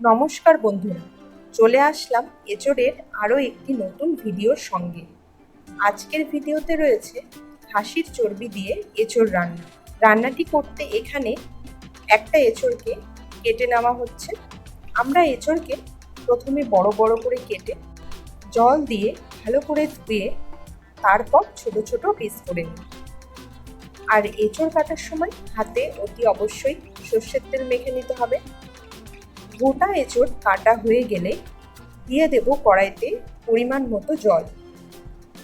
নমস্কার বন্ধুরা, চলে আসলাম এচোরের আরও একটি নতুন ভিডিওর সঙ্গে। আজকের ভিডিওতে রয়েছে খাসির চর্বি দিয়ে এচোর রান্না। রান্নাটি করতে এখানে একটা এচোরকে কেটে নেওয়া হচ্ছে। আমরা এচোরকে প্রথমে বড় বড় করে কেটে জল দিয়ে ভালো করে ধুয়ে তারপর ছোট ছোট পিস করে নিই। আর এঁচড় কাটার সময় হাতে অতি অবশ্যই সর্ষের তেল মেখে নিতে হবে। গোটা এঁচড় কাটা হয়ে গেলে দিয়ে দেব কড়াইতে পরিমাণ মতো জল।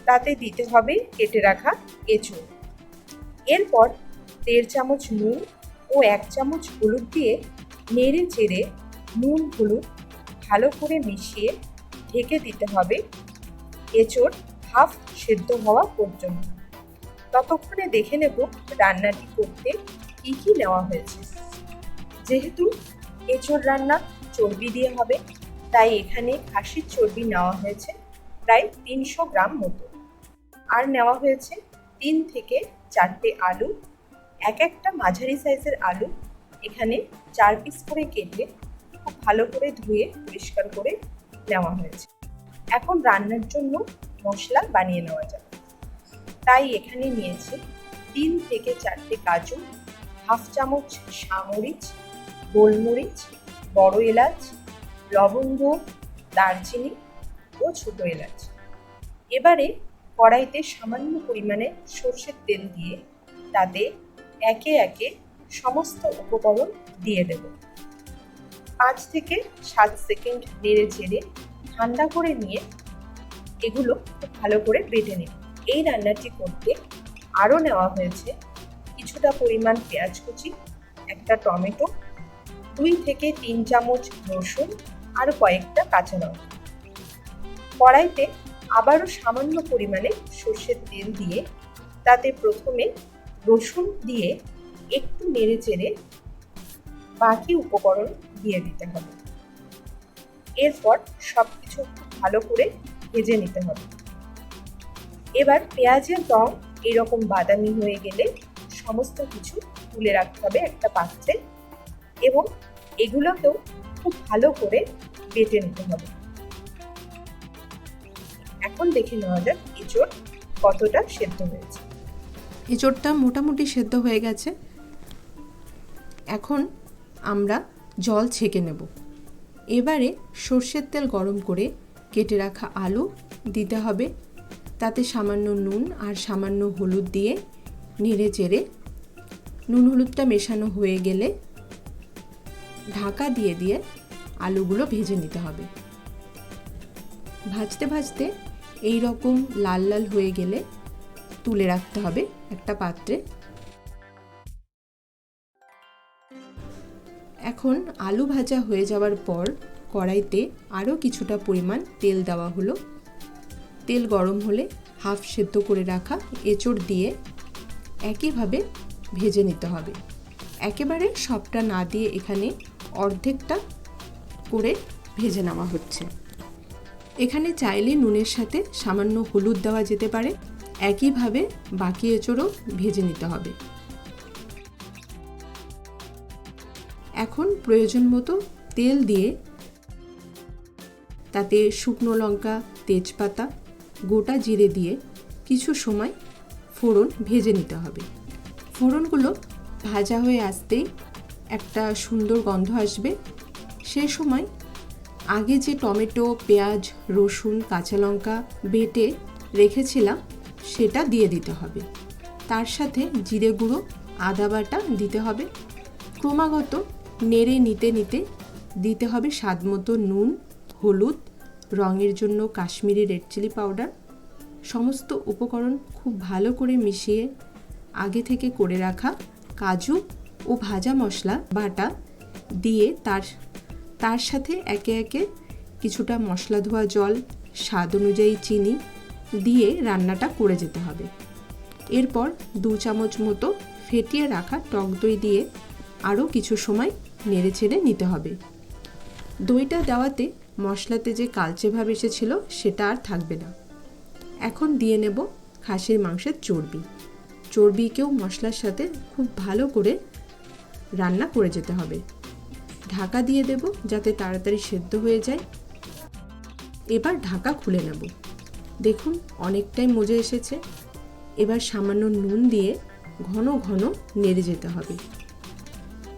তাতে দিতে হবে কেটে রাখা এঁচড়। এরপর দেড় চামচ নুন ও এক চামচ হলুদ দিয়ে নেড়ে চেড়ে নুন, হলুদ ভালো করে মিশিয়ে ঢেকে দিতে হবে এঁচড় হাফ সেদ্ধ হওয়া পর্যন্ত। ততক্ষণে দেখে নেব রান্নাটি করতে কী কী নেওয়া হয়েছে। যেহেতু এঁচড় রান্না চর্বি দিয়ে হবে। তাই এখানে খাসির চর্বি নেওয়া হয়েছে প্রায় তিনশো গ্রাম মতো। আর নেওয়া হয়েছে তিন থেকে চারটে আলু, এক একটা মাঝারি সাইজের আলু। এখানে চার পিস করে কেটে খুব ভালো করে ধুয়ে পরিষ্কার করে নেওয়া হয়েছে। এখন রান্নার জন্য মশলা বানিয়ে নেওয়া যাবে তাই এখানে নিয়েছি তিন থেকে চারটে কাজু, হাফ চামচ সামরিচ গোলমরিচ, বড় এলাচ, লবঙ্গ, দারচিনি ও ছোট এলাচ। এবারে কড়াইতে সামান্য পরিমাণে সর্ষের তেল দিয়ে তাতে একে একে সমস্ত উপকরণ দিয়ে দেব। পাঁচ থেকে সাত সেকেন্ড নেড়ে চেড়ে ঠান্ডা করে নিয়ে এগুলো খুব ভালো করে বেটে নেব এই রান্নাটি করতে আরও নেওয়া হয়েছে কিছুটা পরিমাণ পেঁয়াজ কুচি, একটা টমেটো দুই থেকে তিন চামচ রসুন আর কয়েকটা কাঁচা লঙ্কা। কড়াইতে আবারও সামান্য পরিমাণে সর্ষের তেল দিয়ে তাতে প্রথমে রসুন দিয়ে একটু নেড়ে চেড়ে বাকি উপকরণ দিয়ে দিতে হবে। এরপর সব কিছু খুব ভালো করে ভেজে নিতে হবে। এবার পেঁয়াজের রং এরকম বাদামি হয়ে গেলে সমস্ত কিছু তুলে রাখতে হবে একটা পাত্রে। এবং এগুলোকেও খুব ভালো করে বেটে নিতে হবে। এখন দেখে নেওয়া যাক এঁচড় কতটা সেদ্ধ হয়েছে। এঁচড়টা মোটামুটি সেদ্ধ হয়ে গেছে। এখন আমরা জল ছেঁকে নেব। এবারে সর্ষের তেল গরম করে কেটে রাখা আলু দিতে হবে। তাতে সামান্য নুন আর সামান্য হলুদ দিয়ে নেড়ে চেড়ে নুন হলুদটা মেশানো হয়ে গেলে ঢাকা দিয়ে দিয়ে আলুগুলো ভেজে নিতে হবে। ভাজতে ভাজতে এই রকম লাল লাল হয়ে গেলে তুলে রাখতে হবে একটা পাত্রে। এখন আলু ভাজা হয়ে যাওয়ার পর কড়াইতে আরও কিছুটা পরিমাণ তেল দেওয়া হলো। তেল গরম হলে হাফ সেদ্ধ করে রাখা এঁচড় দিয়ে একইভাবে ভেজে নিতে হবে। একেবারে সবটা না দিয়ে এখানে অর্ধেকটা করে ভেজে নেওয়া হচ্ছে। এখানে চাইলে নুনের সাথে সামান্য হলুদ দেওয়া যেতে পারে। একইভাবে বাকি এঁচড়ও ভেজে নিতে হবে। এখন প্রয়োজন মতো তেল দিয়ে তাতে শুকনো লঙ্কা, তেজপাতা, গোটা জিরে দিয়ে কিছু সময় ফোড়ন ভেজে নিতে হবে। ফোড়নগুলো ভাজা হয়ে আসতেই একটা সুন্দর গন্ধ আসবে। সে সময় আগে যে টমেটো, পেঁয়াজ, রসুন, কাঁচা লঙ্কা বেটে রেখেছিলাম, সেটা দিয়ে দিতে হবে। তার সাথে জিরে গুঁড়ো, আদা বাটা দিতে হবে। ক্রমাগত নেড়ে নিতে নিতে দিতে হবে স্বাদ মতো নুন, হলুদ, রঙের জন্য কাশ্মীরি রেড চিলি পাউডার। সমস্ত উপকরণ খুব ভালো করে মিশিয়ে আগে থেকে করে রাখা কাজু ও ভাজা মশলা, বাটা দিয়ে তার তার সাথে একে একে কিছুটা মশলা ধোয়া জল, স্বাদ অনুযায়ী চিনি দিয়ে রান্নাটা করে যেতে হবে। এরপর দু চামচ মতো ফেটিয়ে রাখা টক দই দিয়ে আরও কিছু সময় নেড়ে ছেড়ে নিতে হবে। দইটা দেওয়াতে মশলাতে যে কালচে ভাব এসেছিল সেটা আর থাকবে না। এখন দিয়ে নেব খাসির মাংসের চর্বি। চর্বিকেও মশলার সাথে খুব ভালো করে রান্না করে যেতে হবে। ঢাকা দিয়ে দেব যাতে তাড়াতাড়ি সেদ্ধ হয়ে যায়। এবার ঢাকা খুলে নেব। দেখুন, অনেকটাই মজে এসেছে। এবার সামান্য নুন দিয়ে ঘন ঘন নেড়ে যেতে হবে।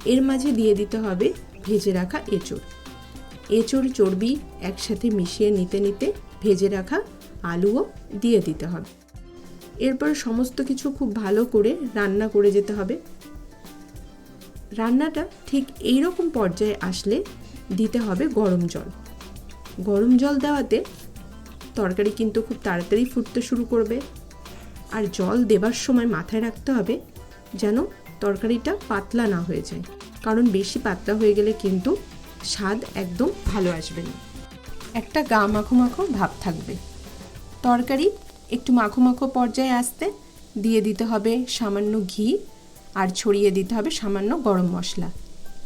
এর মাঝে দিয়ে দিতে হবে ভেজে রাখা এঁচড়। এঁচড়, চর্বি একসাথে মিশিয়ে নিতে নিতে ভেজে রাখা আলুও দিয়ে দিতে হবে। এরপর সমস্ত কিছু খুব ভালো করে রান্না করে যেতে হবে। রান্নাটা ঠিক এই রকম পর্যায়ে আসলে দিতে হবে গরম জল। গরম জল দেওয়াতে তরকারি কিন্তু খুব তাড়াতাড়ি ফুটতে শুরু করবে। আর জল দেবার সময় মাথায় রাখতে হবে যেন তরকারিটা পাতলা না হয়ে যায়। কারণ বেশি পাতলা হয়ে গেলে কিন্তু স্বাদ একদম ভালো আসবে না। একটা গা মাখো মাখো ভাব থাকবে। তরকারি একটু মাখো মাখো পর্যায়ে আসতে দিয়ে দিতে হবে সামান্য ঘি আর ছড়িয়ে দিতে হবে সামান্য গরম মশলা।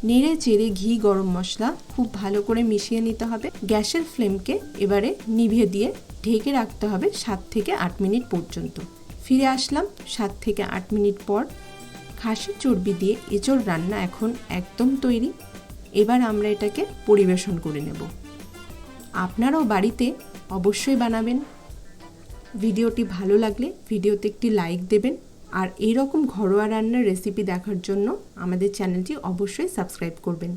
নেড়ে চেড়ে ঘি গরম মশলা খুব ভালো করে মিশিয়ে নিতে হবে। গ্যাসের ফ্লেমকে এবারে নিভিয়ে দিয়ে ঢেকে রাখতে হবে সাত থেকে আট মিনিট পর্যন্ত। ফিরে আসলাম সাত থেকে আট মিনিট পর। খাসির চর্বি দিয়ে এঁচড় রান্না এখন একদম তৈরি। এবার আমরা এটাকে পরিবেশন করে নেব। আপনারাও বাড়িতে অবশ্যই বানাবেন। ভিডিওটি ভালো লাগলে ভিডিওতে একটি লাইক দেবেন। আর এই রকম ঘরোয়া রান্নার রেসিপি দেখার জন্য আমাদের চ্যানেলটি অবশ্যই সাবস্ক্রাইব করবেন।